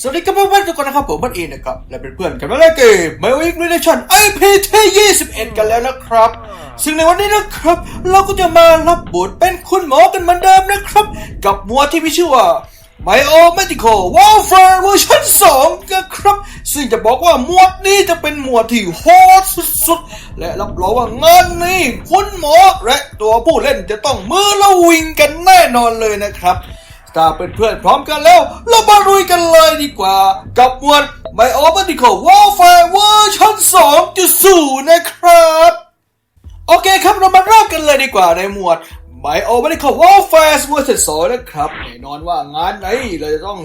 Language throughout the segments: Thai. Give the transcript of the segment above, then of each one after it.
สวัสดีครับเพื่อนๆทุกคนนะครับผมบันเองนะครับและเป็นเพื่อนกันมาเล่นเกม m ม l วิก r ร l a t i o n IPT 21 กันแล้วนะครับ ซึ่งในวันนี้นะครับ เราก็จะมารับบทเป็นคุณหมอกันเหมือนเดิมนะครับ กับหมวที่มีชื่อว่า Biomedical Warfare เวอร์ชัน2นะครับซึ่งจะบอกว่าหมวดนี้จะเป็นหมวดที่โหดสุดๆ และรับรองว่างานนี้คุณหมอและตัวผู้เล่นจะต้องมือละวิงกันแน่นอนเลยนะครับ ถ้าเป็นเพื่อนพร้อมกันแล้ว เรามาลุยกันเลยดีกว่า กับหมวด Biomedical Warfare เวอร์ชัน2.0 นะครับ โอเคครับเรามาเริ่มกันเลยดีกว่าในหมวด Biomedical Warfare เวอร์ชัน2นะครับแน่นอนว่างานไหนเราจะต้อง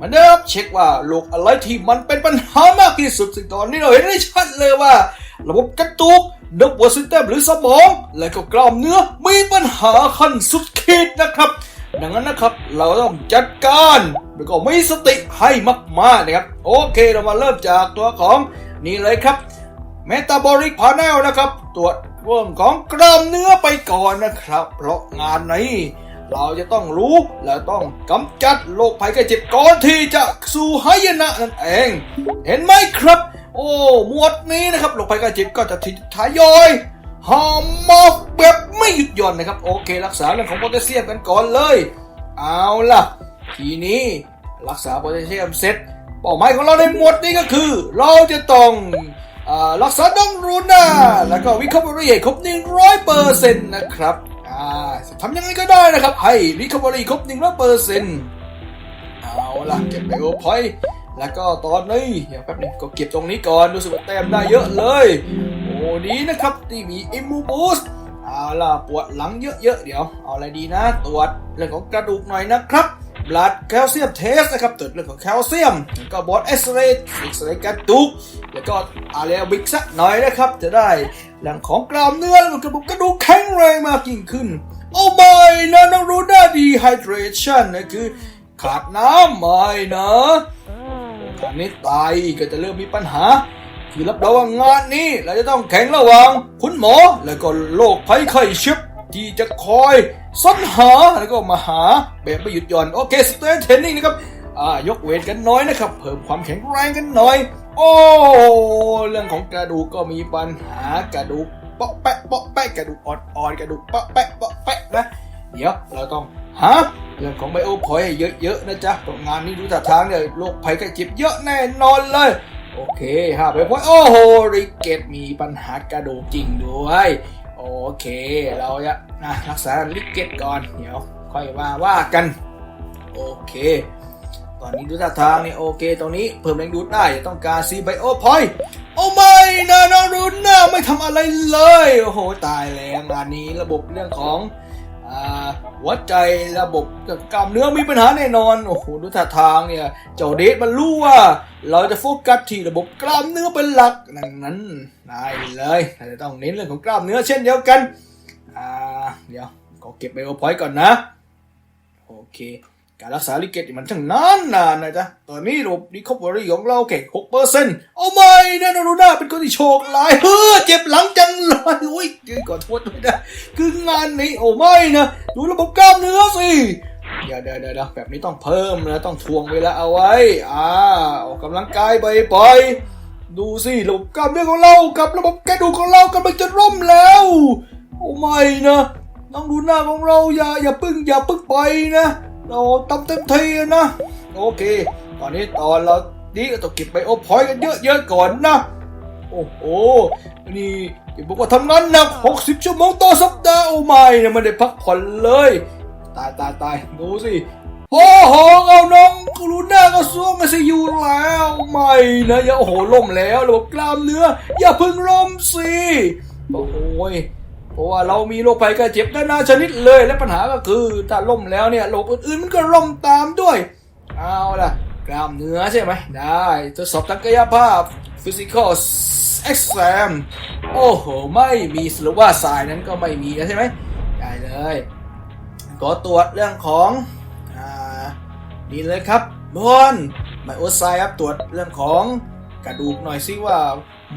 มาเริ่มเช็คว่าโรคอะไรที่มันเป็นปัญหามากที่สุดซึ่งตอนนี้เราเห็นได้ชัดเลยว่า ระบบกระตุกนับวัวซิสเต็มหรือสมอง และก็กล้ามเนื้อมีปัญหาขั้นสุดขีดนะครับ ดังนั้นนะครับ เราต้องจัดการแล้วก็มีสติให้มากๆนะครับ โอเคเรามาเริ่มจากตัวของนี่เลยครับ Metabolic Panel นะครับ ตรวจเรื่องของกล้ามเนื้อไปก่อนนะครับ เพราะงานนี้เราจะต้องรู้และต้องกำจัดโรคภัยไข้เจ็บก่อนที่จะสู่หายนะนั่นเอง เห็นไหมครับ โอ้หมวดนี้นะครับโรคภัยไข้เจ็บก็จะทยอย หอมมอกแบบไม่หยุดหย่อนนะครับ โอเค รักษาเรื่องของโพแทสเซียมกันก่อนเลย เอาล่ะ ทีนี้รักษาโพแทสเซียมเสร็จเป้าหมายของเราในหมวดนี้ก็คือ เราจะต้องอารักษาน้องรูน่าแล้วก็วิค o เ e อรี่ครบ 100%นต์นะครับอ่าทำยังไงก็ได้นะครับ ให้วิค o เ e อรี่ครบ 100%นต์เอาล่ะ เก็บไปโอพอยแล้วก็ตอนนี้เดี๋ยวแป๊บนึงก็เก็บตรงนี้ก่อน รู้สึกว่าแต้มได้เยอะเลย โอ้ดีนะครับที่มีอิมูบูสเอาล่ะปวดหลังเยอะๆเดี๋ยว เอาอะไรดีนะ ตรวจเรื่องของกระดูกหน่อยนะครับบลัดแคลเซียมเทสนะครับตรวจเรื่องของแคลเซียมแล้วก็บอดเอ็กซเรย์เอ็กซเรย์กระดูกแล้วก็อาเรียบิกสักหน่อยนะครับ จะได้เรื่องของกล้ามเนื้อแล้วก็กระดูกกระดูกแข็งแรงมากยิ่งขึ้นโอ้ไม่นะน้องรู้ได้ดีไฮเดรชันนะคือขาดน้ำไม่นะตอนนี้ไตก็จะเริ่มมีปัญหา คือรับรองว่างานนี้เราจะต้องแข่งระหว่างคุณหมอแล้วก็โรคภัยไข้เจ็บที่จะคอยสนหาแล้วก็มาหาแบบไม่หยุดหย่อนโอเคสเตนเทนนิ่งนะครับอ่ายกเวทกันน้อยนะครับ เพิ่มความแข็งแรงกันหน่อย โอ้เรื่องของกระดูกก็มีปัญหากระดูกเปาะแปะเปาะแปะกระดูกอ่อนๆกระดูกเปาะแปะเปาะแปะนะเดี๋ยวเราต้องหาเรื่องของไบโอพอยให้เยอะๆนะจ๊ะเพราะงานนี้ดูท่าทางเนี่ยโรคภัยไข้เจ็บเยอะแน่นอนเลย โอเคฮะไปพอยโอ้โหริเกตมีปัญหากระดูกจริงด้วย โอเค เราจะนะรักษาริเกตก่อน เดี๋ยว ค่อยว่าว่ากัน โอเค ตอนนี้ดูท่าทางนี่โอเค ตรงนี้เพิ่มแรงดูดได้ต้องการซีไบโอพอยโอ้ไม่นะน้องรุนนะไม่ทำอะไรเลย โอ้โห ตายแล้วงานนี้ระบบเรื่องของ หัวใจระบบกล้ามเนื้อมีปัญหาแน่นอน โอ้โหดูท่าทางเนี่ยเจ้าเดชมันรู้ว่า เราจะโฟกัสที่ระบบกล้ามเนื้อเป็นหลักดังนั้นได้เลยเราจะต้องเน้นเรื่องของกล้ามเนื้อเช่นเดียวกันอ่าเดี๋ยวก็เก็บไบโอพอยต์ก่อนนะ โอเค การรักษาลิเกตมันช่างนานนานนะจ๊ะ ตอนนี้ระบบรีคอเวอรี่ของเราแค่หกเปอร์เซ็นต์โอ้ไม่นะนารูน่าเป็นคนที่โชคร้าย เฮ้อเจ็บหลังจังเลยอุ้ยขอโทษด้วยนะ คืองานนี้โอ้ไม่นะ ดูระบบกล้ามเนื้อสิเดี๋ยวเดี๋ยวเดี๋ยวแบบนี้ต้องเพิ่มนะต้องทวงเวลาเอาไว้ อ่า ออกกำลังกายบ่อยๆดูสิระบบกล้ามเนื้อของเรากับระบบกระดูกของเรากำลังจะร่มแล้ว โอ้ไม่นะต้องดูหน้าของเราอย่าอย่าพึ่งอย่าพึ่งไปนะ เราทำเต็มที่นะ โอเค ตอนนี้ตอนเรานี่ก็ต้องเก็บไปโอพอยกันเยอะๆก่อนนะ โอ้โห นี่อย่าบอกว่าทำงานหนัก 60 ชั่วโมงต่อสัปดาห์ โอ้ไม่นะไม่ได้พักผ่อนเลย ตายตายตายดูสิโอ้โหเอาน้องกรูน่ากระทรวงมาสิอยู่แล้วไม่นะอย่าโอ้โหล่มแล้วระบบกล้ามเนื้อ อย่าพึ่งล่มสิ โอ้โหย เพราะว่าเรามีโรคภัยไข้เจ็บนานาชนิดเลย และปัญหาก็คือถ้าล่มแล้วเนี่ยโรคอื่นๆมันก็ล่มตามด้วย เอาล่ะ กล้ามเนื้อใช่ไหมได้ทดสอบทางกายภาพ physical exam โอ้โห ไม่มีสรุปว่าสายนั้นก็ไม่มีแล้วใช่ไหมได้เลยก็ตรวจเรื่องของอ่านี่เลยครับบอนไมโอไซครับตรวจเรื่องของกระดูกหน่อยสิว่า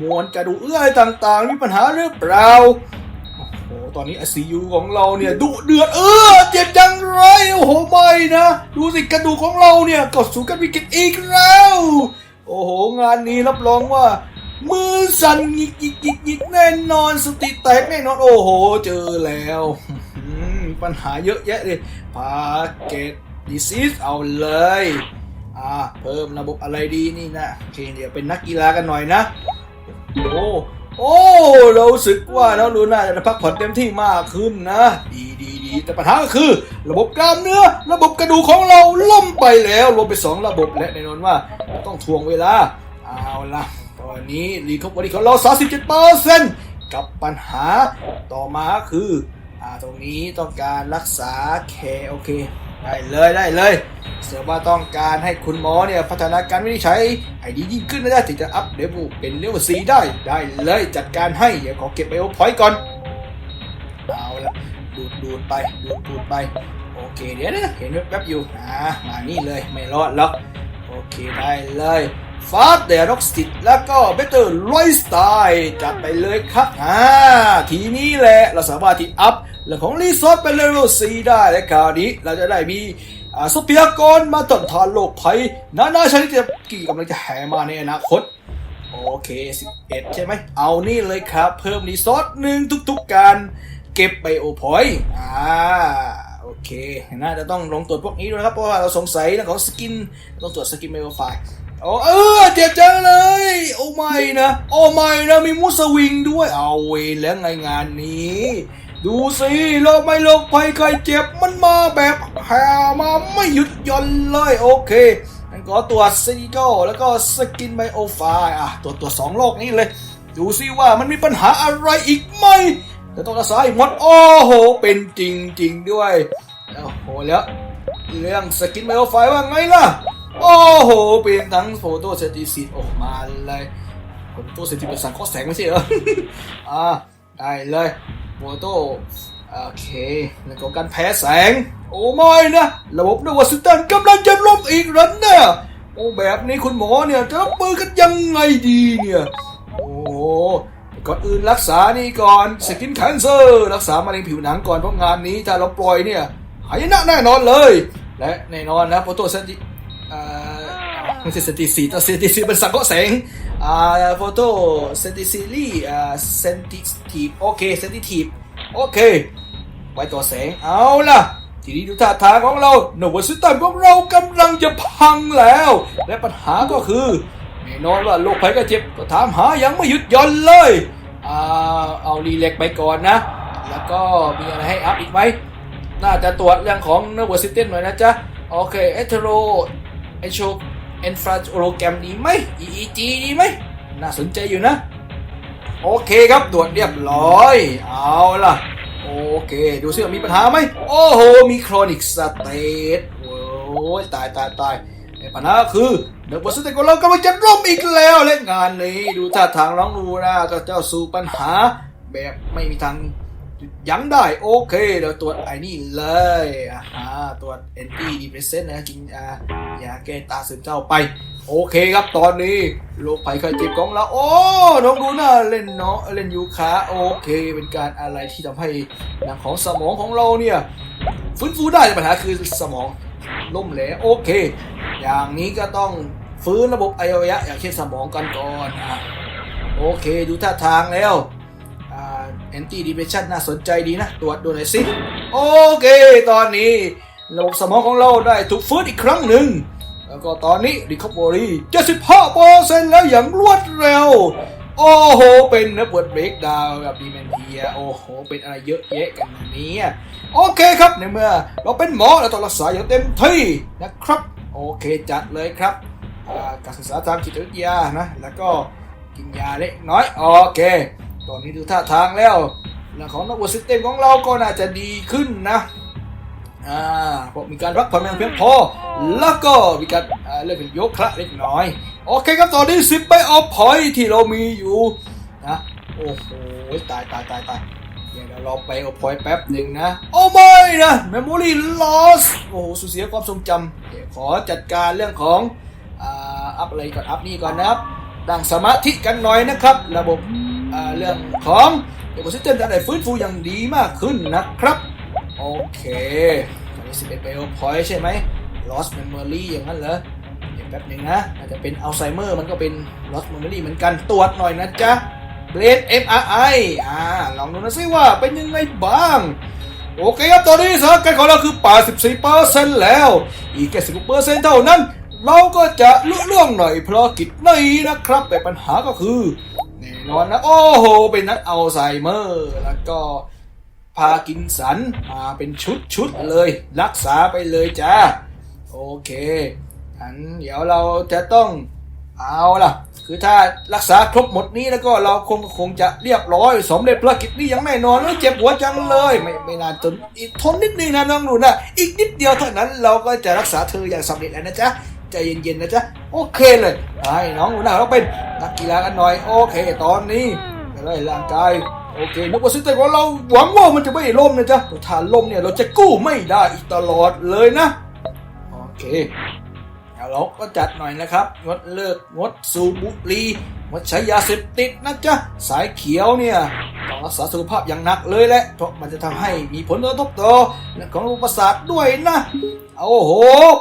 มวลกระดูกเอื้อยต่างๆ มีปัญหาหรือเปล่า โอ้โหตอนนี้ ICU ของเราเนี่ยดุเดือดเออเจ็บจังไรโอ้โหไม่นะ ดูสิกระดูกของเราเนี่ยก็สู่กันวิกฤตอีกแล้ว โอ้โห งานนี้รับรองว่า มือสั่นหงิกหงิกหงิกหงิกแน่นอนสติแตกแน่นอนโอ้โห เจอแล้วปัญหาเยอะแยะเลยพาเกตดิซิสเอาเลย อ่า เพิ่มระบบอะไรดีนี่นะโอเคเดี๋ยวเป็นนักกีฬากันหน่อยนะ โอ้ โอ้ เราสึกว่าน้องลูน่าจะพักผ่อนเต็มที่มากขึ้นนะ ดีดีดีแต่ปัญหาก็คือ ระบบกล้ามเนื้อ ระบบกระดูกของเราล่มไปแล้วรวมไปสองระบบและแน่นอนว่า ต้องทวงเวลา เอาละตอนนี้รีคอร์ดของเรา 37%กับปัญหาต่อมาคือ อ่าตรงนี้ต้องการรักษาแคโอเค ได้เลยได้เลย เสือว่าต้องการให้คุณหมอเนี่ยพัฒนาการวินิจฉัยให้ดียิ่งขึ้นนะจ๊ะถึงจะอัพเลเวลเป็นเลเวล4ได้ได้เลยจัดการให้เดี๋ยวขอเก็บไบโอพอยต์ก่อนเอาละดูดดูดไปดูดดูดไปโอเคเดี๋ยวนะเห็นแวบๆอยู่อ่ามานี่เลยไม่รอดหรอกโอเคได้เลยฟาสเดร็อกสติแล้วก็เบเตอร์ไลฟ์สไตล์จัดไปเลยครับอ่าทีนี้แหละเราสามารถที่อัพ เรื่องของรีซอสเป็นเลเวล4ได้และคราวนี้เราจะได้มีทรัพยากรมาต้นทานโรคภัยนานาชนิดที่กำลังจะแห่มาในอนาคตโอเค 11 ใช่ไหม เอานี่เลยครับ เพิ่มรีซอสหนึ่งทุกๆการเก็บไบโอพอยต์อ่าโอเคน่าจะต้องลงตรวจพวกนี้ด้วยครับ เพราะว่าเราสงสัยเรื่องของสกิน ต้องตรวจสกินไบโอไฟล์โอ้เออเจ็บจังเลย โอ้ไม่นะ โอ้ไม่นะ มีมูสวิงด้วย เอาเวแล้วไงงานนี้ ดูสิโรคไม่โรคภัยใครเจ็บมันมาแบบแห่มาไม่หยุดย่อนเลยโอเคงั้นก็ตรวจซิโก้แล้วก็สกินไบโอไฟอะตรวตรวสองโรคนี้เลย ดูสิว่ามันมีปัญหาอะไรอีกไหมจะต้องรักษาอีกหมดโอ้โห เป็นจริงจริงด้วยโอ้โหแล้วเรื่องสกินไบโอไฟว่าไงล่ะ โอ้โห เป็นทั้งโฟโตเซติซิตโอ้มาเลยโฟโตเซติเป็นสังเคราะห์แสงไม่ใช่เหรออ่าได้เลย โฟโต้โอเค แล้วก็การแพ้แสง โอ้ไม่นะ ระบบนวัตตันกำลังจะล่มอีกแล้วเนี่ยโอ้แบบนี้คุณหมอเนี่ยจะรับมือกันยังไงดีเนี่ย โอ้ก่อนอื่นรักษานี่ก่อนสกินแคนเซอร์รักษามะเร็งผิวหนังก่อนเพราะงานนี้ถ้าเราปล่อยเนี่ยหายนะแน่นอนเลย และแน่นอนนะโฟโตเซนติอ่าไม่ใช่เซนติซีแต่เซนติซีเป็นสังเครโตเซนติอ่า เซนติทีฟโอเคเซนติทีฟโอเคไว้ตัวแสง เอาล่ะ ทีนี้ดูท่าทางของเราหนวยซิสเต็มของเรากำลังจะพังแล้ว และปัญหาก็คือแน่นอนว่าโรคภัยก็เจ็บก็ถามหายังไม่หยุดหย่อนเลยอ่าเอารีเล็กไปก่อนนะ แล้วก็มีอะไรให้อัพอีกไหม น่าจะตรวจเรื่องของเนอร์วซิสเต็มหน่อยนะจ๊ะ โอเค เอเทโร เอโช เอนฟราโรแกรมดีไหม EEG ดีไหม น่าสนใจอยู่นะ โอเคครับตรวจเรียบร้อย เอาล่ะ โอเค ดูซิว่ามีปัญหาไหม โอ้โห มีครอนิกสเตตโอ้ยตายตายตายปัญหาคือเดอะบอสเตของเรากำลังจะร่มอีกแล้วและงานนี้ ดูท่าทางน้องลูนะก็เจ้าสู่ปัญหาแบบไม่มีทาง ยั้งได้โอเคเดี๋ยวตรวจไอ้นี่เลยอ่าฮะตรวจ anti depressant นะกินอ่ายาแก้ตาซึมเศร้าไป โอเคครับตอนนี้โรคภัยไข้เจ็บของเรา โอ้น้องดูน่าเล่นเนาะเล่นยูคาโอเคเป็นการอะไรที่ทำให้หนังของสมองของเราเนี่ยฟื้นฟูได้แต่ปัญหาคือสมองล่มเหลวโอเค อย่างนี้ก็ต้องฟื้นระบบอวัยวะอย่างเช่นสมองกันก่อนอะโอเค ดูท่าทางแล้ว แอนตี้ดีเพชันน่าสนใจดีนะ ตรวจดูหน่อยสิโอเค ตอนนี้ระบบสมองของเราได้ถูกฟื้นอีกครั้งหนึ่ง แล้วก็ตอนนี้ Recovery 75%แล้วอย่างรวดเร็ว โอ้โห เป็นเนื้อปวดเบรกดาวกับดีเมนเทียโอ้โห เป็นอะไรเยอะแยะกันนี่ยโอเคครับในเมื่อเราเป็นหมอเราต้องรักษาอย่างเต็มที่นะครับ โอเคจัดเลยครับการศึกษาทางจิตวิทยานะ แล้วก็กินยาเล็กน้อย โอเค ตอนนี้ดูท่าทางแล้วเรื่องของระบบซิสเต็มของเราก็น่าจะดีขึ้นนะอ่าเพวกมีการพักผ่อนอย่างเพียงพอ แล้วก็มีการเรื่องยกคละเล็กน้อย โอเคครับตอนนี้สิบไปออฟพอยที่เรามีอยู่นะโอ้โหตายตายตายตายเดี๋ยวเราไปออฟพอยแป๊บหนึ่งนะ โอ้ไม่นะ memory loss โอ้โหสูญเสียความทรงจำเดี๋ยวขอจัดการเรื่องของอ่าอัพอะไรก่อนอัพนี่ก่อนนะครับตั้งสมาธิกันหน่อยนะครับ ระบบ เรื่องของเอกซิสเต็มจะได้ฟื้นฟูอย่างดีมากขึ้นนะครับ โอเคตอนนี้11 b i o point ใช่ไหม lost memory อย่างนั้นเหรอเดี๋ยวแป๊บหนึ่งนะอาจจะเป็นอัลไซเมอร์มันก็เป็น lost memory เหมือนกันตรวจหน่อยนะจ๊ะ Blade MRI อ่าลองดูนะซิว่าเป็นยังไงบ้าง โอเคครับตอนนี้สถานการณ์ของเราคือ 84%แล้ว อีกแค่16%เท่านั้น เราก็จะลุล่วงหน่อยภารกิจนี้นะครับแต่ปัญหาก็คือ นอนนะโอ้โห เป็นนักอัลไซเมอร์ แล้วก็พากินสันมาเป็นชุดชุดๆเลย รักษาไปเลยจ้า โอเคอันเดี๋ยวเราจะต้องเอาล่ะ คือถ้ารักษาครบหมดนี้แล้วก็เราคงคงจะเรียบร้อยสมเร็จภารกิจนี้ย่างแน่นอนแล้วเจ็บหัวจังเลย ไม่ไม่นานจนอีกทนนิดนึงนะน้องหนูนะอีกนิดเดียวเท่านั้นเราก็จะรักษาเธออย่างสำเร็จแล้วนะจ๊ะ ใจเย็นๆนะจ๊ะโอเคเลยให้น้องหนูนะเราเป็นนักกีฬากันหน่อยโอเค ตอนนี้อะไรร่างกายโอเคนักบอลซิสเต็มของเราหวังว่ามันจะไม่ล่มนะจ๊ะถ้าล่มเนี่ยเราจะกู้ไม่ได้อีกตลอดเลยนะโอเคเดี๋ยวเราก็จัดหน่อยนะครับ งดเลิกงดสูบบุหรี่งดใช้ยาเสพติดนะจ๊ะสายเขียวเนี่ยต้องรักษาสุขภาพอย่างหนักเลยแหละเพราะมันจะทำให้มีผลกระทบต่อเรื่องของระบบประสาทด้วยนะ โอ้โห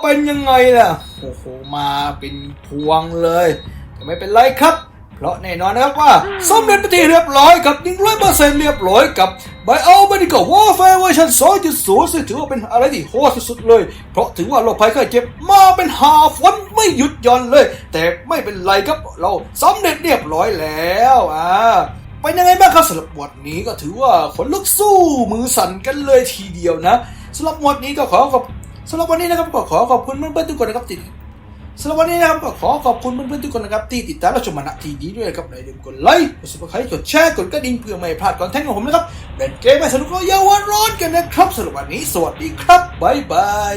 เป็นยังไงล่ะ โอ้โห มาเป็นพวงเลยแต่ไม่เป็นไรครับ เพราะแน่นอนนะครับว่าสำเร็จไปที่เรียบร้อยกับ 100%เรียบร้อยกับ Biomedical Warfare เวอร์ชัน2.0ซึ่งถือว่าเป็นอะไรที่โหดสุดๆเลย เพราะถือว่าโรคภัยไข้เจ็บมาเป็นหาฝนไม่หยุดย่อนเลย แต่ไม่เป็นไรครับ เราสำเร็จเรียบร้อยแล้วอ่าเป็นยังไงบ้างครับสำหรับหมวดนี้ก็ถือว่าขนลุกสู้มือสั่นกันเลยทีเดียวนะสำหรับหมวดนี้ก็ขอขอบ สำหรับวันนี้นะครับก็ขอขอบคุณเพื่อนๆทุกคนนะครับที่สำหรับวันนี้นะครับก็ขอขอบคุณเพื่อนๆทุกคนนะครับที่ติดตามรับชมมาณทีนี้ด้วยนะครับอย่าลืมกดไลค์กดซับสไครต์กดแชร์กดกระดิ่งเพื่อไม่พลาดคอนเทนต์ของผมนะครับเล่นเกมให้สนุกแล้วอย่าวันร้อนกันนะครับสำหรับวันนี้สวัสดีครับบ๊ายบาย